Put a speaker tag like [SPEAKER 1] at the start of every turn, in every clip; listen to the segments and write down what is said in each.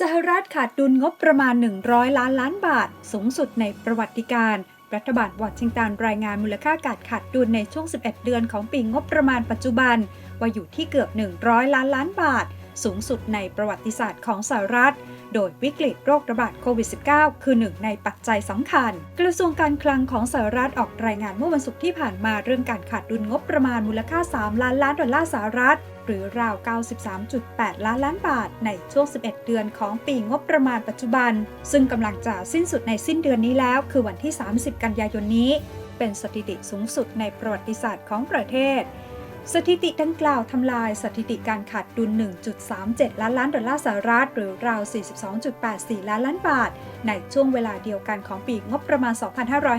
[SPEAKER 1] สหรัฐขาดดุลงบประมาณ 100 ล้านล้านบาท สูงสุดในประวัติการ รัฐบาลวอชิงตันรายงานมูลค่าการขาดดุลในช่วง 11 เดือนของปีงบประมาณปัจจุบัน ว่าอยู่ที่เกือบ 100 ล้านล้านบาท สูงสุดในประวัติศาสตร์ของสหรัฐ โดยวิกฤตโรคระบาดโควิด -19 คือหนึ่งในปัจจัยสำคัญ กระทรวงการคลังของสหรัฐออกรายงานเมื่อวันศุกร์ที่ผ่านมาเรื่องการขาดดุลงบประมาณมูลค่า 3 ล้านล้านดอลลาร์สหรัฐหรือราว 93.8 ล้านล้านบาท ในช่วง 11 เดือนของปีงบประมาณปัจจุบัน ซึ่งกำลังจะสิ้นสุดในสิ้นเดือนนี้แล้ว คือวันที่ 30 กันยายนนี้ เป็นสถิติสูงสุดในประวัติศาสตร์ของประเทศ สถิติดังกล่าวทำลายสถิติการขาดดุล 1.37 ล้านล้านดอลลาร์สหรัฐ หรือราว 42.84 ล้านล้านบาท ในช่วงเวลาเดียวกันของปีงบประมาณ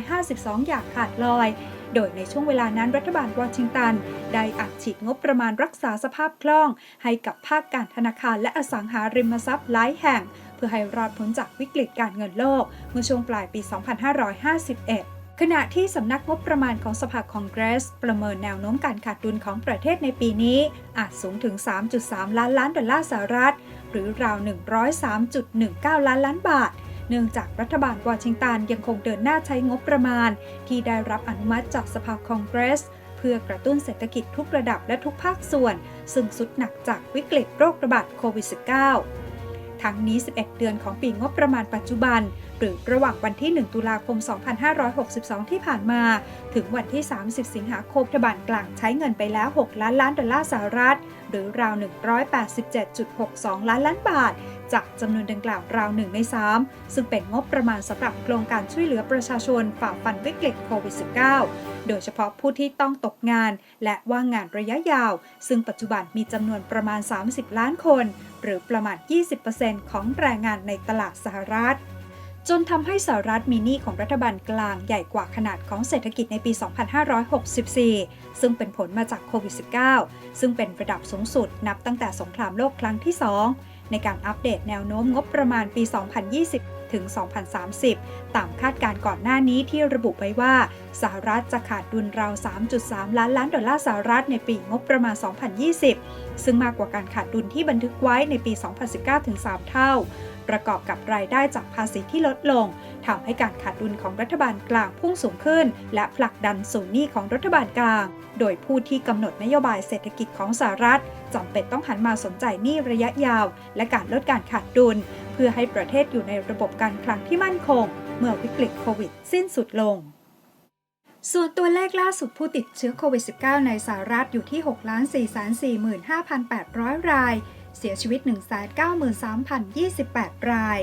[SPEAKER 1] 2552 อย่างขาดลอย โดยในช่วงเวลานั้นรัฐบาลวอชิงตัน ได้อัดฉีดงบประมาณรักษาสภาพคล่อง ให้กับภาคการธนาคารและอสังหาริมทรัพย์หลายแห่ง เพื่อให้รอดพ้นจากวิกฤตการเงินโลก เมื่อช่วงปลายปี 2551 ขณะที่สำนักงบประมาณของสภาคองเกรส ประเมินแนวโน้มการขาดดุลของประเทศในปีนี้ อาจสูงถึง 3.3 ล้านล้านดอลลาร์สหรัฐ หรือราว 103.19 ล้านล้านบาท เนื่องจากรัฐบาลวอชิงตันยังคงเดินหน้าใช้งบประมาณ ที่ได้รับอนุมัติจากสภาคองเกรส เพื่อกระตุ้นเศรษฐกิจทุกระดับและทุกภาคส่วน ซึ่งสุดหนักจากวิกฤตโรคระบาดโควิด -19 ทั้งนี้ 11 เดือนของปีงบประมาณปัจจุบัน หรือระหว่างวันที่ 1 ตุลาคม 2562 ที่ผ่านมา ถึงวันที่ 30 สิงหาคมรัฐบาลกลางใช้เงินไปแล้ว 6 ล้านล้านดอลลาร์สหรัฐ หรือราว 187.62 ล้านล้านบาท จากจำนวนดังกล่าวราว1ใน 3 ซึ่งเป็นงบประมาณสำหรับโครงการช่วยเหลือประชาชนฝ่าฟันวิกฤตโควิด -19 โดยเฉพาะผู้ที่ต้องตกงาน และว่างงานระยะยาว ซึ่งปัจจุบันมีจำนวนประมาณ 30 ล้านคน หรือประมาณ 20%ของแรงงานในตลาดสหรัฐ จนทำให้สหรัฐมีหนี้ของรัฐบาลกลางใหญ่กว่าขนาดของเศรษฐกิจในปี 2564 ซึ่งเป็นผลมาจากโควิด -19 ซึ่งเป็นระดับสูงสุดนับตั้งแต่สงครามโลกครั้งที่ 2 ในการอัปเดตแนวโน้มงบประมาณปี 2020 ถึง 2030 ตามคาดการณ์ก่อนหน้านี้ที่ระบุไว้ว่า สหรัฐจะขาดดุลราว 3.3 ล้านล้านดอลลาร์สหรัฐในปีงบประมาณ 2020 ซึ่งมากกว่าการขาดดุลที่บันทึกไว้ในปี 2019 ถึง 3 เท่า ประกอบกับรายได้จากภาษีที่ลดลงทำให้การขาดดุลของรัฐบาลกลางพุ่งสูงขึ้น และผลักดันสู่หนี้ของรัฐบาลกลาง โดยผู้ที่กำหนดนโยบายเศรษฐกิจของสหรัฐจำเป็นต้องหันมาสนใจหนี้ระยะยาว และการลดการขาดดุล เพื่อให้ประเทศอยู่ในระบบการคลังที่มั่นคง เมื่อวิกฤตโควิด สิ้นสุดลง ส่วนตัวเลขล่าสุดผู้ติดเชื้อโควิด -19 ในสหรัฐอยู่ที่ 6 4 4 5 8 0 0 ราย เสียชีวิต 193,028 ราย